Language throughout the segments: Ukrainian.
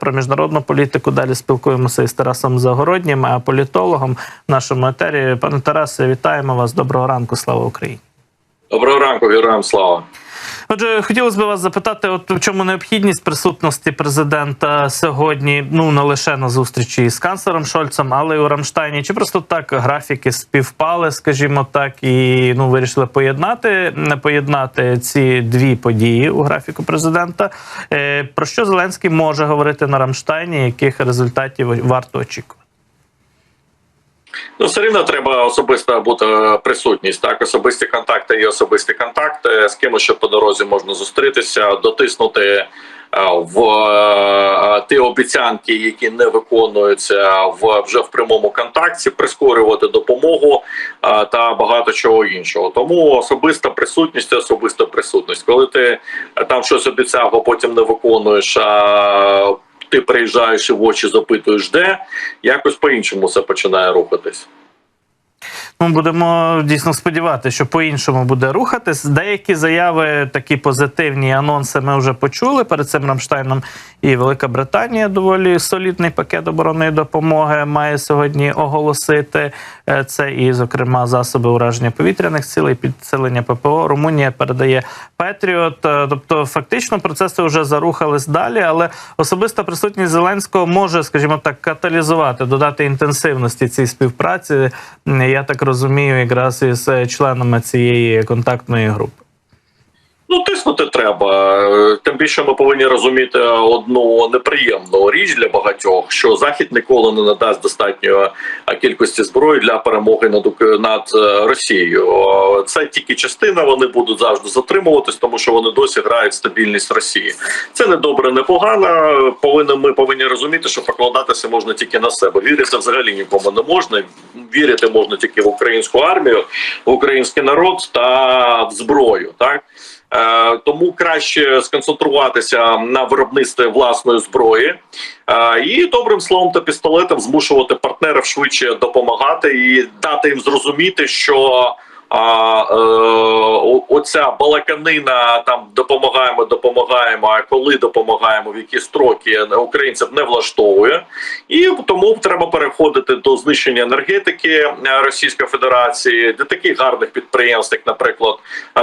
Про міжнародну політику далі спілкуємося із Тарасом Загороднім, а політологом в нашому етері. Пане Тарасе, вітаємо вас. Доброго ранку. Слава Україні. Доброго ранку, героям слава. Отже, хотілося б вас запитати, от в чому необхідність присутності президента сьогодні, ну не лише на зустрічі з канцлером Шольцем, але й у Рамштайні. Чи просто так графіки співпали, скажімо так, і ну вирішили поєднати, не поєднати ці дві події у графіку президента. Е, про що Зеленський може говорити на Рамштайні? Яких результатів варто очікувати? Ну, все рівно треба особиста бути присутність. Так, особисті контакти є особисті контакти. З кимось ще по дорозі можна зустрітися, дотиснути е, в е, ті обіцянки, які не виконуються в вже в прямому контакті, прискорювати допомогу е, та багато чого іншого. Тому особиста присутність, особиста присутність. Коли ти е, там щось обіцяв, а потім не виконуєш. Ти приїжджаєш і в очі запитуєш, де якось по-іншому все починає рухатись. Ну, будемо дійсно сподіватися, що по-іншому буде рухатись. Деякі заяви, такі позитивні анонси, ми вже почули перед цим Рамштайном. І Велика Британія доволі солідний пакет оборонної допомоги має сьогодні оголосити. Е, Це і, зокрема, засоби ураження повітряних цілей, підсилення ППО. Румунія передає Петріот. Е, Тобто, фактично, процеси вже зарухались далі, але особиста присутність Зеленського може, скажімо так, каталізувати, додати інтенсивності цій співпраці. Я так розумію, якраз із е, членами цієї контактної групи. Ну, тиснути треба. Тим більше ми повинні розуміти одну неприємну річ для багатьох, що захід ніколи не надасть достатньої кількості зброї для перемоги над над е, Росією. Це тільки частина. Вони будуть завжди затримуватись, тому що вони досі грають стабільність Росії. Це не добре, не погано. Повинні ми повинні розуміти, що покладатися можна тільки на себе. Вірити взагалі нікому не можна. Вірити можна тільки в українську армію, в український народ та в зброю. Так. Е, Тому краще сконцентруватися на виробництві власної зброї. Е, і добрим словом та пістолетом змушувати партнерів швидше допомагати і дати їм зрозуміти, що а, е, оця балаканина там допомагаємо, допомагаємо. А коли допомагаємо, в які строки українців не влаштовує, і тому треба переходити до знищення енергетики е, Російської Федерації, до таких гарних підприємств, як, наприклад,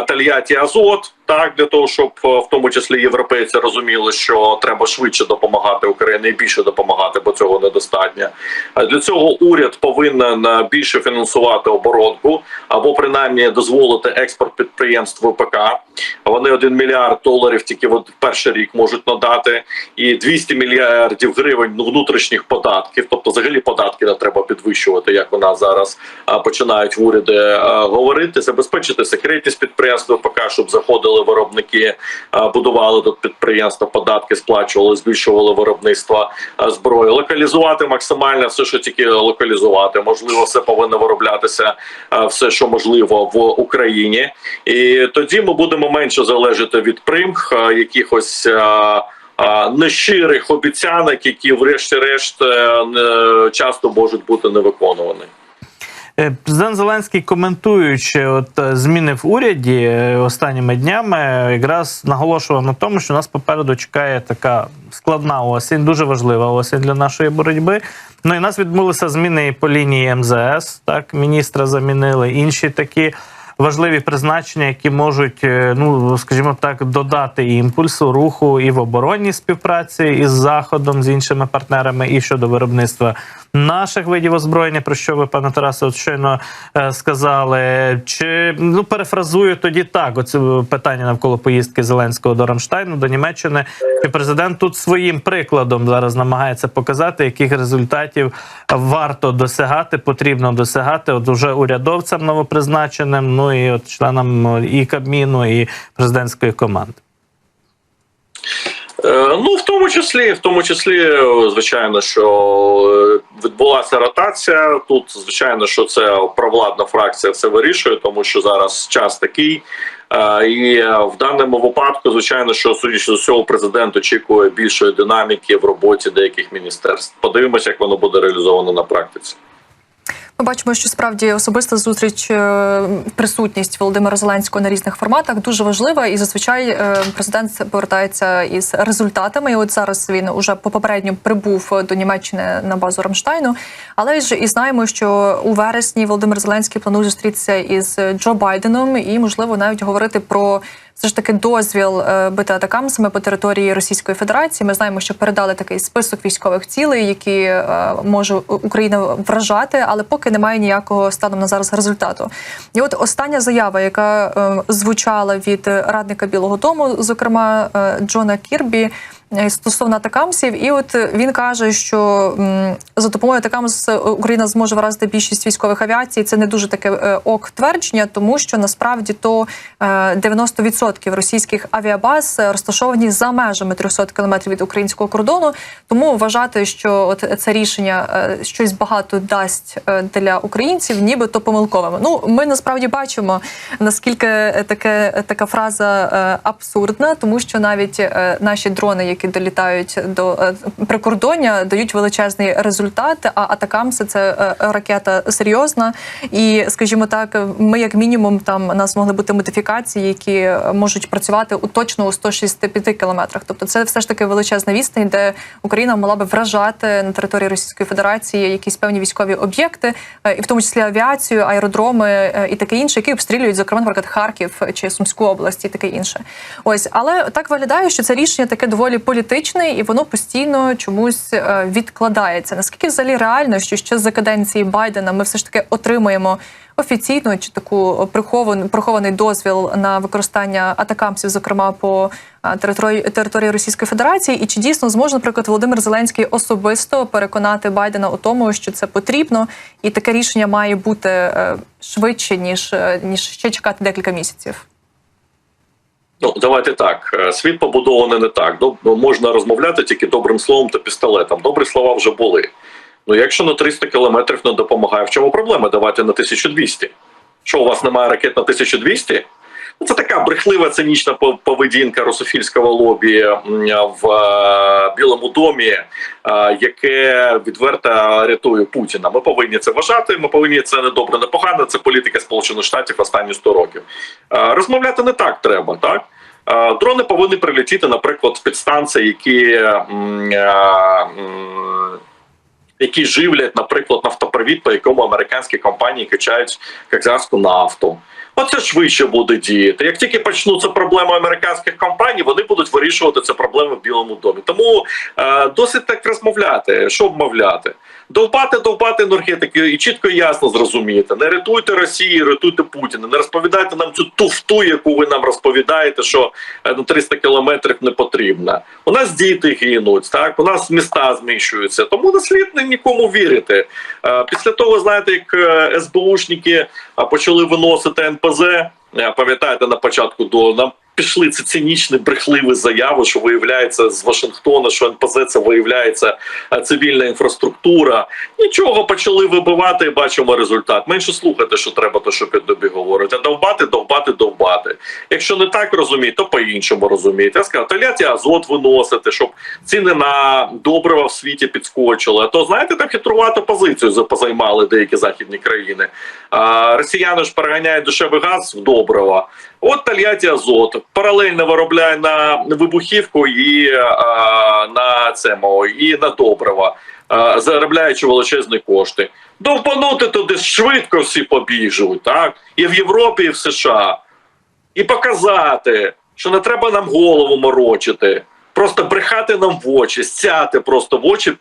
Тольятті Азот, так для того, щоб е, в тому числі європейці розуміли, що треба швидше допомагати Україні і більше допомагати, бо цього недостатньо. А Для цього уряд повинен е, більше фінансувати оборонку або принаймні дозволити експорт підприємств ВПК. Вони 1 мільярд доларів тільки в перший рік можуть надати, і 200 мільярдів гривень ну, внутрішніх податків. Тобто, взагалі податки не треба підвищувати, як у нас зараз починають в уряди говорити, забезпечити секретність підприємств ВПК, щоб заходили виробники, будували тут підприємства, податки сплачували, збільшували виробництво зброї, локалізувати максимально все, що тільки локалізувати. Можливо, все повинно вироблятися все, що можливо в Україні, і тоді ми будемо менше залежати від примх, якихось. Нещирих обіцянок, які, врешті-решт, е, часто можуть бути не виконувані. Е, Президент Зеленський, коментуючи от е, зміни в уряді е, останніми днями, е, якраз наголошував на тому, що нас попереду чекає така складна осінь, дуже важлива осінь для нашої боротьби. Ну і нас відбулися зміни по лінії МЗС. Так, міністра замінили інші такі. Важливі призначення, які можуть, е, ну скажімо так, додати імпульсу руху і в оборонній співпраці із заходом з іншими партнерами, і щодо виробництва наших видів озброєння, про що ви, пане Тарасе, от щойно е, сказали. Чи ну перефразую тоді так? Оце питання навколо поїздки Зеленського до Рамштайну, до Німеччини. Чи президент тут своїм прикладом зараз намагається показати, яких результатів варто досягати, потрібно досягати, от уже урядовцям новопризначеним, ну і от членам і Кабміну, і президентської команди. Е, Ну, в тому числі, в тому числі, е, звичайно, що е, відбулася ротація. Тут, звичайно, що це провладна фракція все вирішує, тому що зараз час такий. І в даному випадку, звичайно, що судячи з усього, президент очікує більшої динаміки в роботі деяких міністерств. Подивимося, як воно буде реалізовано на практиці. Ми бачимо, що справді особиста зустріч, е, присутність Володимира Зеленського на різних форматах дуже важлива, і зазвичай е, президент повертається із результатами. І от зараз він уже по попередньо прибув до Німеччини на базу Рамштайну. Але ж і знаємо, що у вересні Володимир Зеленський планує зустрітися із Джо Байденом і, можливо, навіть говорити про. Все ж таки дозвіл е, бити атакамсами по території Російської Федерації. Ми знаємо, що передали такий список військових цілей, які може Україна вражати, але поки немає ніякого станом на зараз результату. І от остання заява, яка е, звучала від радника Білого Дому, зокрема е, Джона Кірбі. Е, Стосовно атакамсів, і от він каже, що за допомогою атакамс Україна зможе вразити більшість військових авіацій. Це не дуже таке е, ок твердження, тому що насправді то е, 90% російських авіабаз е, розташовані за межами 300 кілометрів від українського кордону. Тому вважати, що от це рішення е, щось багато дасть е, для українців, нібито помилковими. Ну ми насправді бачимо наскільки таке така фраза е, абсурдна, тому що навіть е, наші дрони, які долітають до е, прикордоння, дають величезний результат. А атакамси це е, ракета серйозна. І, скажімо так, ми як мінімум там у нас могли бути модифікації, які можуть працювати у точно у 165 кілометрах. Тобто, це все ж таки величезна відстань, де Україна могла би вражати на території Російської Федерації якісь певні військові об'єкти, е, і в тому числі авіацію, аеродроми і таке інше, які обстрілюють, зокрема, наприклад, Харків чи Сумську область і таке інше. Ось, але так виглядає, що це рішення таке доволі політичне, і воно постійно чомусь е, відкладається. Наскільки взагалі реально, що ще за каденції Байдена ми все ж таки отримуємо офіційну чи таку приховану прихований дозвіл на використання атакамсів, зокрема по території території Російської Федерації, і чи дійсно зможе, наприклад, Володимир Зеленський особисто переконати Байдена у тому, що це потрібно, і таке рішення має бути е, швидше ніж е, ніж ще чекати декілька місяців. Ну, давайте так. Е, Світ побудований не так. Доб- ну, можна розмовляти тільки добрим словом та пістолетом. Добрі слова вже були. Ну, якщо на 300 кілометрів не допомагає, в чому проблема? Давайте на 1200. Що у вас немає ракет на 1200? Ну, Це така брехлива цинічна пов- поведінка русофільського лобі в е, Білому домі, е, яке відверто рятує Путіна. Ми повинні це вважати. Ми повинні це не добре, не погано. Це політика Сполучених Штатів останні 100 років. Е, Розмовляти не так треба, так? Дрони повинні прилетіти, наприклад, з підстанцій, які, які живлять, наприклад, нафтопровід, по якому американські компанії качають казахську нафту. Оце швидше буде діяти. Як тільки почнуться проблеми американських компаній, вони будуть вирішувати це проблеми в Білому домі. Тому е, досить так розмовляти, що обмовляти. Довбати, довбати енергетики і чітко і ясно зрозуміти. Не рятуйте Росію, рятуйте Путіна. Не розповідайте нам цю туфту, яку ви нам розповідаєте, що е, на 300 кілометрів не потрібно. У нас діти гинуть, так у нас міста зміщуються. Тому не слід ні- нікому вірити. Е, Після того, знаєте, як е, СБУшники почали виносити НПЗ. Е, Пам'ятаєте, на початку до нам пішли ці цинічні брехливі заяви, що виявляється з Вашингтона, що НПЗ це виявляється е, цивільна інфраструктура. Нічого почали вибивати, бачимо результат. Менше слухати, що треба, то що під тобі говорить. А довбати, довбати, довбати. Якщо не так розуміють, то по-іншому розумієте. Я сказав, таляті азот виносити, щоб ціни на добрива в світі підскочили. А то знаєте, так хитрувату позицію за- позаймали деякі західні країни. А, росіяни ж переганяють дешевий газ в добрива. От Тольятті Азот паралельно виробляє на вибухівку і а, на цьому, і на добрива, а, заробляючи величезні кошти. Довбанути туди швидко всі побіжуть, так? І в Європі, і в США. І показати, що не треба нам голову морочити. Просто брехати нам в очі, стяти просто в очі,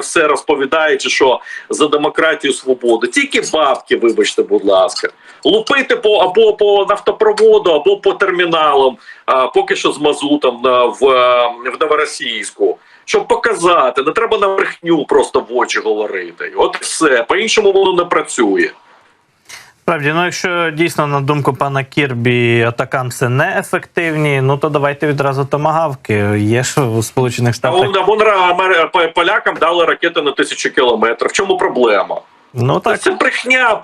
все розповідаючи, що за демократію свободу. Тільки бабки, вибачте, будь ласка. Лупити по або по нафтопроводу, або по терміналам, а, поки що з мазутом на, в, в Новоросійську. Щоб показати, не треба на брехню просто в очі говорити. От все. По-іншому воно не працює. Справді, ну якщо дійсно на думку пана Кірбі атакамси неефективні, ну то давайте відразу томагавки. Є ж у Сполучених Штатах. А вон полякам дали ракети на тисячу кілометрів. В чому проблема? Ну так. Це брехня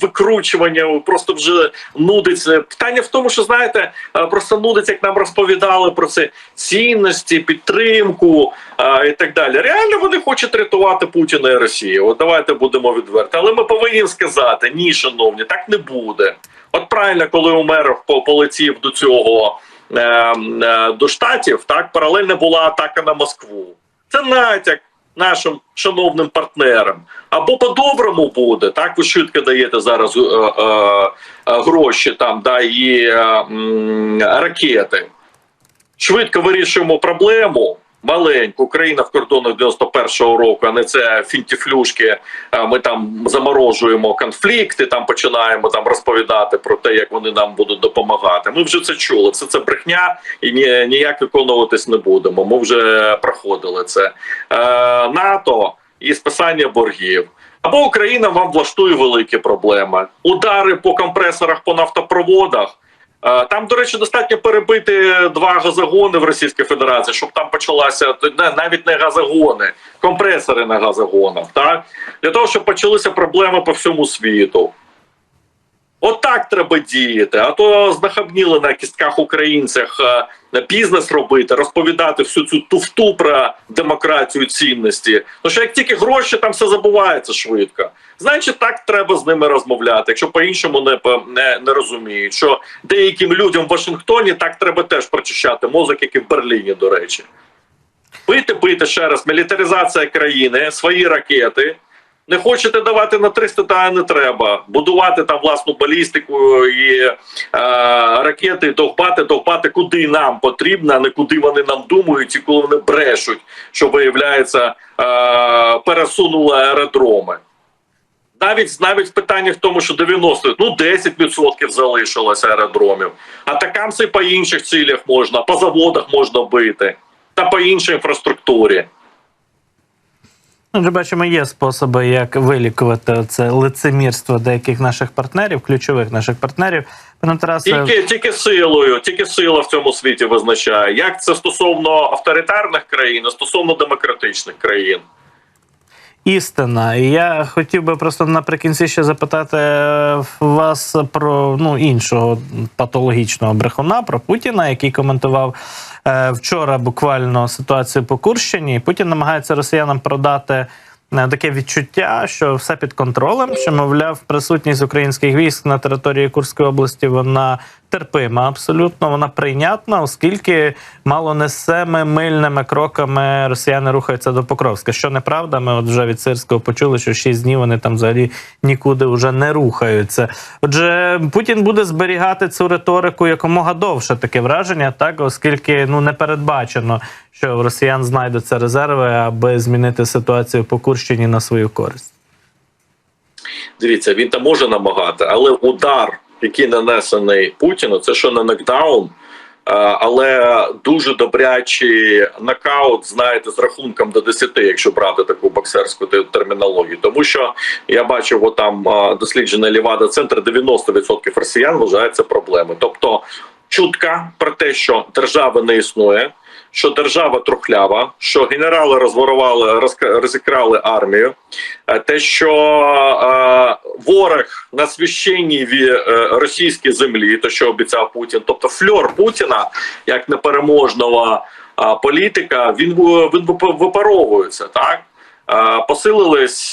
викручування, просто вже нудиться. Питання в тому, що знаєте, е, просто нудиться, як нам розповідали про це цінності, підтримку е, і так далі. Реально вони хочуть рятувати Путіна і Росію. От давайте будемо відверті. Але ми повинні сказати: ні, шановні, так не буде. От правильно, коли Умеров по- полетів до цього е, е, до штатів, так паралельно була атака на Москву. Це натяк нашим шановним партнерам. Або по-доброму буде, так ви швидко даєте зараз е, е, е, гроші там, да, і е, е, ракети. Швидко вирішуємо проблему. Маленьку Україна в кордонах 91-го року, а не це фінтіфлюшки. е, Ми там заморожуємо конфлікти, там починаємо там розповідати про те, як вони нам будуть допомагати. Ми вже це чули. Це це брехня, і ні, ніяк виконуватись не будемо. Ми вже проходили це. Е, НАТО і списання боргів. Або Україна вам влаштує великі проблеми. Удари по компресорах по нафтопроводах. Е, Там, до речі, достатньо перебити два газогони в Російській Федерації, щоб там почалася навіть не газогони, компресори на газогонах, так для того, щоб почалися проблеми по всьому світу. Отак треба діяти. А то знахабніли на кістках українцях е, бізнес робити, розповідати всю цю туфту про демократію цінності. Ну що як тільки гроші, там все забувається швидко. Значить, так треба з ними розмовляти. Якщо по-іншому не, не, не розуміють, що деяким людям в Вашингтоні так треба теж прочищати мозок, як і в Берліні, до речі. Бити, бити ще раз, мілітаризація країни, свої ракети. Не хочете давати на 300, та не треба. Будувати там власну балістику і е, ракети, довбати, довбати, куди нам потрібно, а не куди вони нам думають і коли вони брешуть, що виявляється, е, пересунули аеродроми. Навіть навіть в питанні в тому, що 90, ну 10% залишилось аеродромів. Атакамси по інших цілях можна, по заводах можна бити та по іншій інфраструктурі. Отже, бачимо, є способи, як вилікувати це лицемірство деяких наших партнерів, ключових наших партнерів. Пане Тарасе, Тільки, тільки силою, тільки сила в цьому світі визначає. Як це стосовно авторитарних країн, а стосовно демократичних країн. істина. І я хотів би просто наприкінці ще запитати е, вас про ну іншого патологічного брехуна, про Путіна, який коментував вчора буквально ситуацію по Курщині. Путін намагається росіянам продати. е, Таке відчуття, що все під контролем, що мовляв, присутність українських військ на території Курської області вона терпима, абсолютно вона прийнятна, оскільки мало не семимильними кроками росіяни рухаються до Покровська. Що неправда, ми от вже від Сирського почули, що шість днів вони там взагалі нікуди вже не рухаються. Отже, Путін буде зберігати цю риторику якомога довше таке враження, так оскільки ну не передбачено, що росіян знайдуться резерви, аби змінити ситуацію по Курщині на свою користь. Дивіться, він там може намагати, але удар, який нанесений Путіну, це що не нокдаун, е, але дуже добрячий нокаут, знаєте, з рахунком до 10, якщо брати таку боксерську термінологію. Тому що я бачив, от там е, досліджений Лівада центр 90% росіян вважають це проблеми. Тобто чутка про те, що держави не існує. Що держава трухлява, що генерали розворували, розікрали армію, е, те, що е, ворог на священній е, російській землі, то що обіцяв Путін, тобто фльор Путіна як непереможного е, політика, він він випаровується, так. Е, Посилились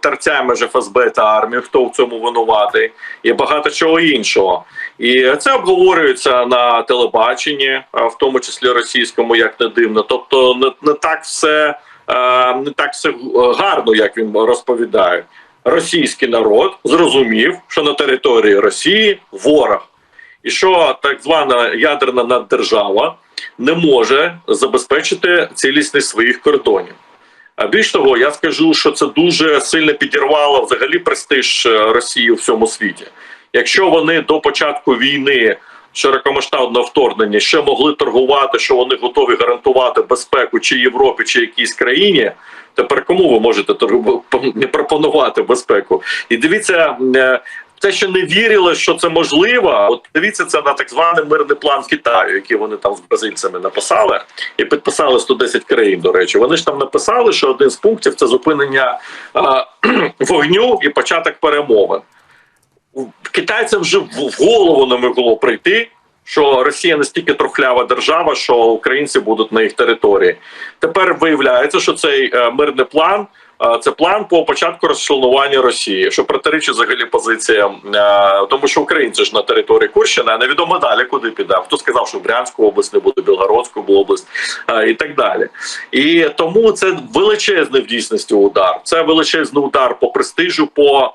терцями ж ФСБ та армію, хто в цьому винуватий, і багато чого іншого. І це обговорюється на телебаченні, в тому числі російському, як не дивно. Тобто, не, не так все е, не так все гарно, як він розповідає. Російський народ зрозумів, що на території Росії ворог, і що так звана ядерна наддержава не може забезпечити цілісність своїх кордонів. А більш того, я скажу, що це дуже сильно підірвало взагалі престиж е, Росії у всьому світі. Якщо вони до початку війни широкомасштабного вторгнення ще могли торгувати, що вони готові гарантувати безпеку чи Європі, чи якійсь країні. Тепер кому ви можете торгу- пропонувати безпеку? І дивіться, е, Те, що не вірили, що це можливо, от дивіться це на так званий мирний план Китаю, який вони там з бразильцями написали, і підписали 110 країн. До речі, вони ж там написали, що один з пунктів це зупинення е, вогню і початок перемовин. Китайцям вже в голову не могло прийти, що Росія настільки трухлява держава, що українці будуть на їх території. Тепер виявляється, що цей е, мирний план. е, Це план по початку розчленування Росії, що протирічить взагалі позиціям, е, тому що українці ж на території Курщини, а невідомо далі куди піде. Хто сказав, що Брянську область не буде, Білгородську область і так далі. І тому це величезний в дійсності удар. Це величезний удар по престижу, по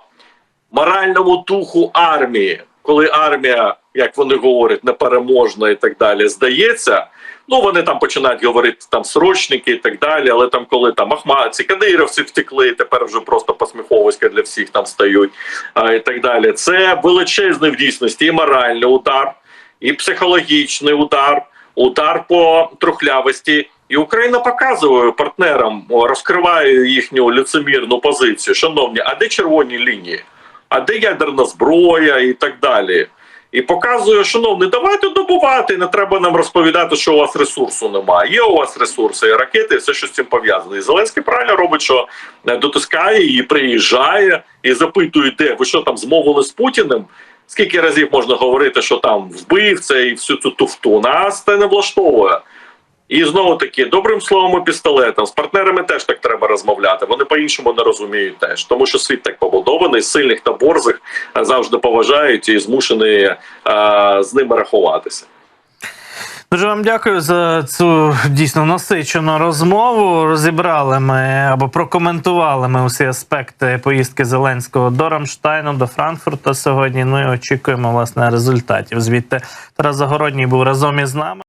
моральному духу армії, коли армія, як вони говорять, непереможна і так далі, здається. Ну, вони там починають говорити там срочники і так далі, але там, коли там Ахмадці, кадировці втекли, тепер вже просто посміховиська для всіх там стають а, і так далі. Це величезний в дійсності і моральний удар, і психологічний удар, удар по трухлявості. І Україна показує партнерам, розкриває їхню лицемірну позицію. Шановні, а де червоні лінії? А де ядерна зброя і так далі? І показує, шановні, давайте добувати. Не треба нам розповідати, що у вас ресурсу немає. Є у вас ресурси, і ракети, і все, що з цим пов'язане. І Зеленський правильно робить, що е, дотискає і приїжджає і запитує, де ви що там змовили з Путіним. Скільки разів можна говорити, що там вбивця і всю цю туфту? Нас це не влаштовує. І знову таки, добрим словом і пістолетом з партнерами теж так треба розмовляти. Вони по-іншому не розуміють теж, тому що світ так побудований, сильних та борзих е, завжди поважають і змушені е, з ними рахуватися. Дуже вам дякую за цю дійсно насичену розмову. Розібрали ми або прокоментували ми усі аспекти поїздки Зеленського до Рамштайну, до Франкфурта сьогодні. Ну і очікуємо власне результатів. Звідти Тарас Загородній був разом із нами.